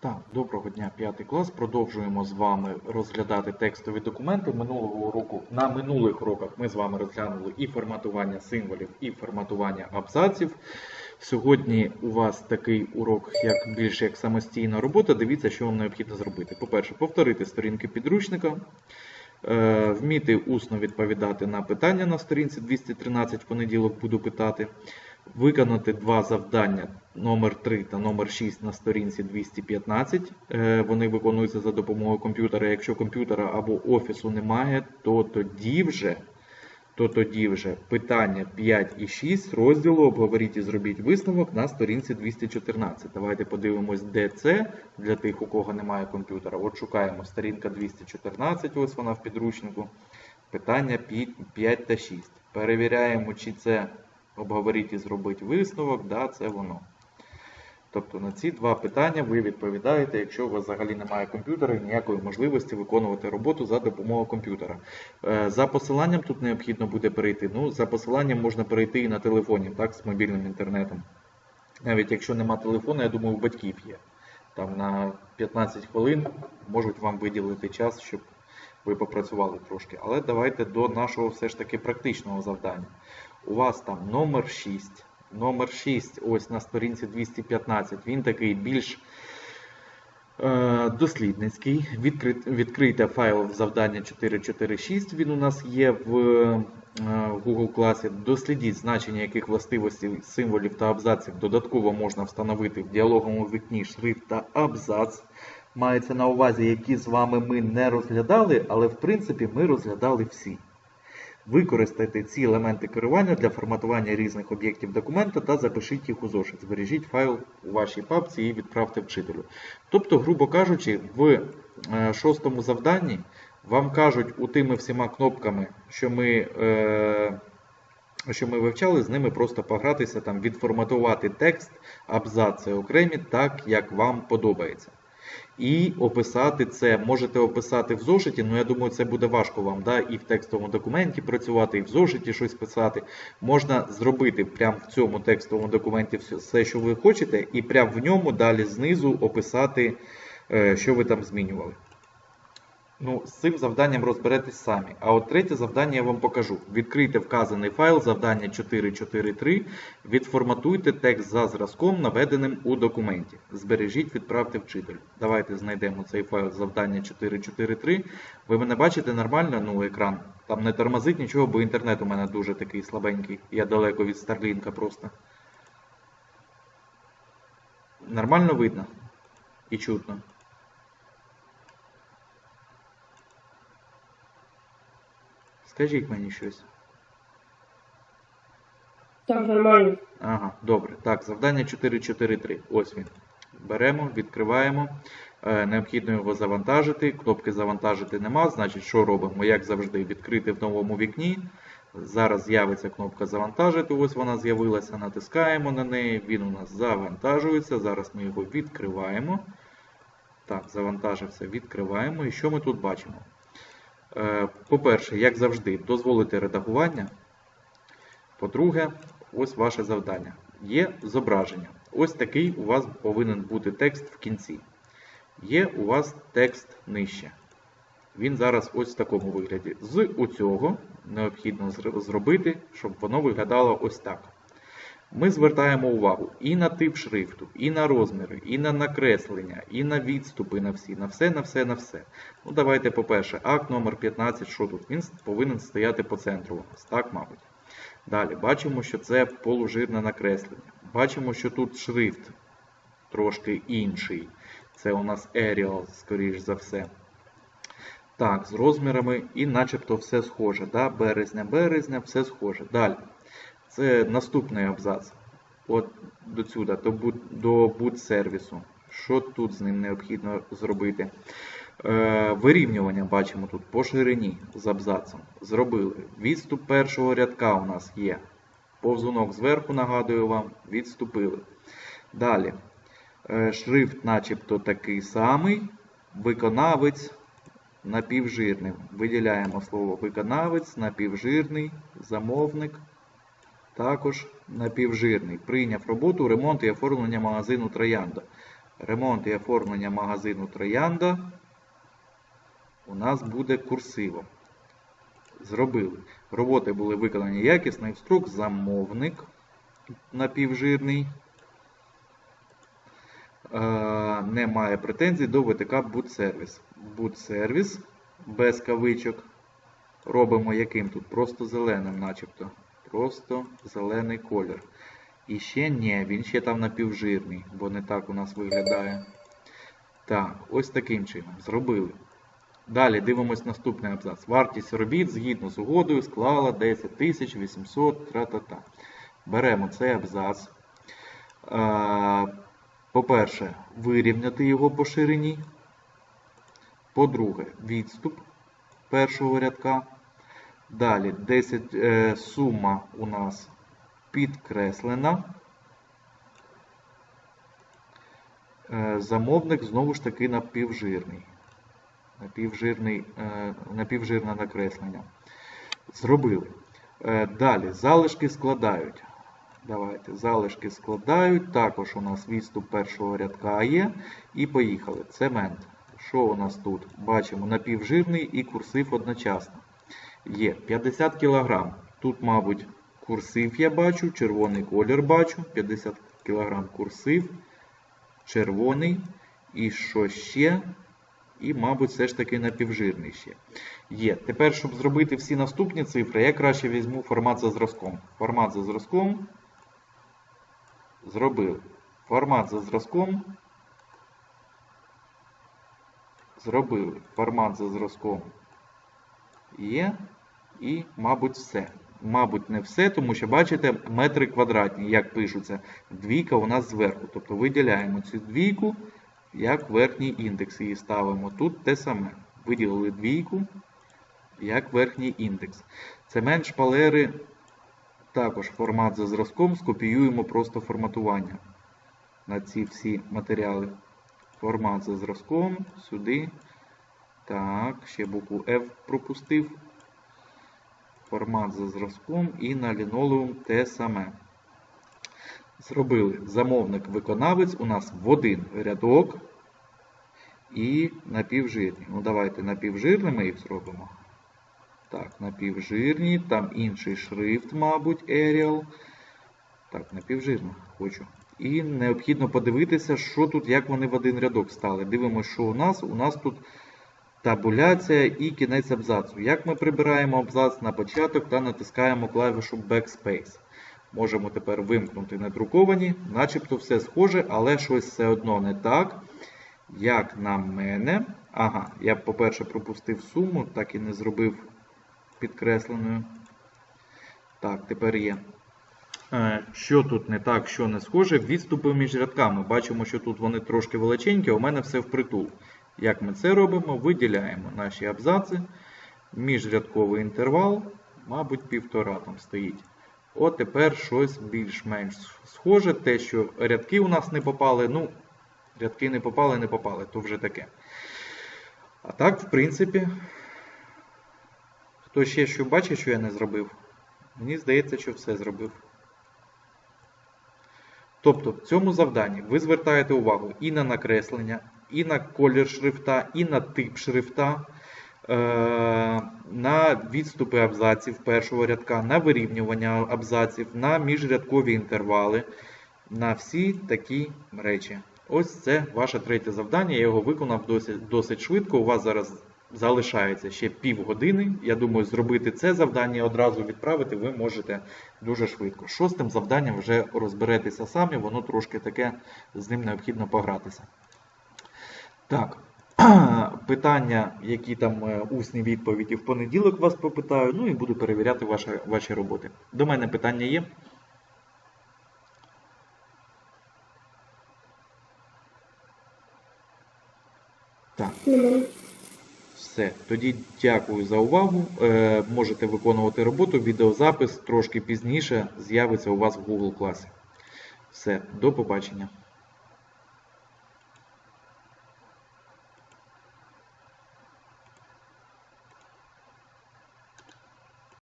Так, доброго дня, п'ятий клас. Продовжуємо з вами розглядати текстові документи. Минулого року на минулих уроках ми з вами розглянули і форматування символів, і форматування абзаців. Сьогодні у вас такий урок, як більше як самостійна робота. Дивіться, що вам необхідно зробити. По-перше, повторити сторінки підручника, е, вміти усно відповідати на питання на сторінці 213 в понеділок буду питати. Виконати два завдання номер 3 та номер 6 на сторінці 215. Е, Вони виконуються за допомогою комп'ютера. Якщо комп'ютера або офісу немає, то тоді вже, то тоді вже питання 5 і 6 розділу обговоріть і зробіть висновок на сторінці 214. Давайте подивимось, де це для тих, у кого немає комп'ютера. От шукаємо сторінка 214, ось вона в підручнику. Питання 5 та 6. Перевіряємо, чи це обговоріть і зробить висновок, да, це воно. Тобто на ці два питання ви відповідаєте, якщо у вас взагалі немає комп'ютера і ніякої можливості виконувати роботу за допомогою комп'ютера. Е, За посиланням тут необхідно буде перейти. Ну, за посиланням можна перейти і на телефоні, так, з мобільним інтернетом. Навіть якщо нема телефону, я думаю, у батьків є. Там на 15 хвилин можуть вам виділити час, щоб ви попрацювали трошки. Але давайте до нашого все ж таки практичного завдання. У вас там номер 6. Номер 6, ось на сторінці 215. Він такий більш е, дослідницький. Відкрит, відкрийте файл завдання 446. Він у нас є в е, Google класі. Дослідіть значення яких властивостей символів та абзаців додатково можна встановити в діалоговому вікні шрифт та абзац. Мається на увазі, які з вами ми не розглядали, але в принципі ми розглядали всі. Використайте ці елементи керування для форматування різних об'єктів документа та запишіть їх у зошит. Збережіть файл у вашій папці і відправте вчителю. Тобто, грубо кажучи, в е, шостому завданні вам кажуть у тими всіма кнопками, що ми, е, що ми вивчали, з ними просто погратися, там, відформатувати текст, абзаци окремі, так як вам подобається. І описати це можете описати в зошиті, але я думаю, це буде важко вам, да? і в текстовому документі працювати, і в зошиті щось писати. Можна зробити прямо в цьому текстовому документі все- все, що ви хочете, і прямо в ньому далі знизу описати, е, що ви там змінювали. Ну, з цим завданням розберетесь самі. А от третє завдання я вам покажу. Відкрийте вказаний файл завдання 443, відформатуйте текст за зразком, наведеним у документі. Збережіть, відправте вчителю. Давайте знайдемо цей файл завдання 443. Ви мене бачите нормально? Ну, екран. Там не тормозить нічого, бо інтернет у мене дуже такий слабенький. Я далеко від Старлінка просто. Нормально видно і чутно. Скажіть мені щось. Так, нормально. Ага, добре. Так, завдання 443. Ось він. Беремо, відкриваємо. Е, необхідно його завантажити. Кнопки завантажити нема. Значить, що робимо? Як завжди, відкрити в новому вікні. Зараз з'явиться кнопка завантажити. Ось вона з'явилася. Натискаємо на неї. Він у нас завантажується. Зараз ми його відкриваємо. Так, завантажився, відкриваємо. І що ми тут бачимо? Е, По-перше, як завжди, дозволити редагування. По-друге, ось ваше завдання. Є зображення. Ось такий у вас повинен бути текст в кінці. Є у вас текст нижче. Він зараз ось в такому вигляді. З цього необхідно зробити, щоб воно виглядало ось так. Ми звертаємо увагу і на тип шрифту, і на розміри, і на накреслення, і на відступи на всі, на все, на все, на все. Ну, давайте, по-перше, акт номер 15, що тут? Він повинен стояти по центру у нас, так, мабуть. Далі бачимо, що це полужирне накреслення. Бачимо, що тут шрифт трошки інший. Це у нас Arial, скоріш за все. Так, з розмірами і начебто все схоже. Да? Березня, березня, все схоже. Далі. Це наступний абзац. От до сюди, до boot, до boot сервісу. Що тут з ним необхідно зробити? Е, вирівнювання бачимо тут по ширині з абзацом. Зробили. Відступ першого рядка у нас є. Повзунок зверху, нагадую вам, відступили. Далі. Е, шрифт начебто такий самий. Виконавець напівжирним. Виділяємо слово виконавець, напівжирний, замовник. Також напівжирний. Прийняв роботу, ремонт і оформлення магазину Троянда. Ремонт і оформлення магазину Троянда у нас буде курсивом. Зробили. Роботи були виконані якісно і в строк. Замовник напівжирний. Е, не має претензій до ВТК Будсервіс. Будсервіс без кавичок. Робимо яким тут? Просто зеленим, начебто. Просто зелений колір. І ще ні, він ще там напівжирний, бо не так у нас виглядає. Так, ось таким чином. Зробили. Далі дивимось наступний абзац. Вартість робіт згідно з угодою склала 10 800 тра-та-та. Беремо цей абзац. Е, По-перше, вирівняти його по ширині. По-друге, відступ першого рядка. Далі 10 е, сума у нас підкреслена. Е, замовник знову ж таки напівжирний. Напівжирний, е, напівжирне накреслення. Зробили. Е, далі залишки складають. Давайте, залишки складають. Також у нас відступ першого рядка є. І поїхали. Цемент. Що у нас тут? Бачимо напівжирний і курсив одночасно. Є 50 кг. Тут, мабуть, курсив я бачу, червоний колір бачу. 50 кг курсив, червоний. І що ще? І, мабуть, все ж таки напівжирний ще. Є. Тепер, щоб зробити всі наступні цифри, я краще візьму формат за зразком. Формат за зразком. Зробили. Формат за зразком. Зробили. Формат за зразком. Є. І, мабуть, все. Мабуть, не все, тому що, бачите, метри квадратні, як пишуться. Двійка у нас зверху. Тобто виділяємо цю двійку як верхній індекс її ставимо. Тут те саме. Виділили двійку як верхній індекс. Цемент шпалери також формат за зразком. Скопіюємо просто форматування на ці всі матеріали. Формат за зразком, сюди. Так, ще букву F пропустив. Формат за зразком і на лінолеум те саме. Зробили замовник-виконавець у нас в один рядок і напівжирні. Ну, давайте напівжирні ми їх зробимо. Так, напівжирні, там інший шрифт, мабуть, Arial. Так, напівжирно хочу. І необхідно подивитися, що тут, як вони в один рядок стали. Дивимося, що у нас. У нас тут табуляція і кінець абзацу. Як ми прибираємо абзац на початок та натискаємо клавішу Backspace. Можемо тепер вимкнути недруковані, начебто все схоже, але щось все одно не так. Як на мене. Ага, я, по-перше, пропустив суму, так і не зробив підкресленою. Так, тепер є. Е, Що тут не так, що не схоже, відступи між рядками. Бачимо, що тут вони трошки величенькі, у мене все впритул. Як ми це робимо? Виділяємо наші абзаци. Міжрядковий інтервал, мабуть, півтора там стоїть. От тепер щось більш-менш схоже. Те, що рядки у нас не попали, ну, рядки не попали, не попали, то вже таке. А так, в принципі, хто ще що бачить, що я не зробив, мені здається, що все зробив. Тобто, в цьому завданні ви звертаєте увагу і на накреслення, і на колір шрифта, і на тип шрифта. Е, на відступи абзаців першого рядка, на вирівнювання абзаців, на міжрядкові інтервали, на всі такі речі. Ось це ваше третє завдання. Я його виконав досить, досить швидко. У вас зараз залишається ще півгодини. Я думаю, зробити це завдання і одразу відправити ви можете дуже швидко. Шостим завданням вже розберетеся самі, воно трошки таке, з ним необхідно погратися. Так. Питання, які там е, усні відповіді в понеділок вас попитаю, ну і буду перевіряти ваші, ваші роботи. До мене питання є. Так, все. Тоді дякую за увагу. Е, можете виконувати роботу. Відеозапис трошки пізніше з'явиться у вас в Google класі. Все, до побачення.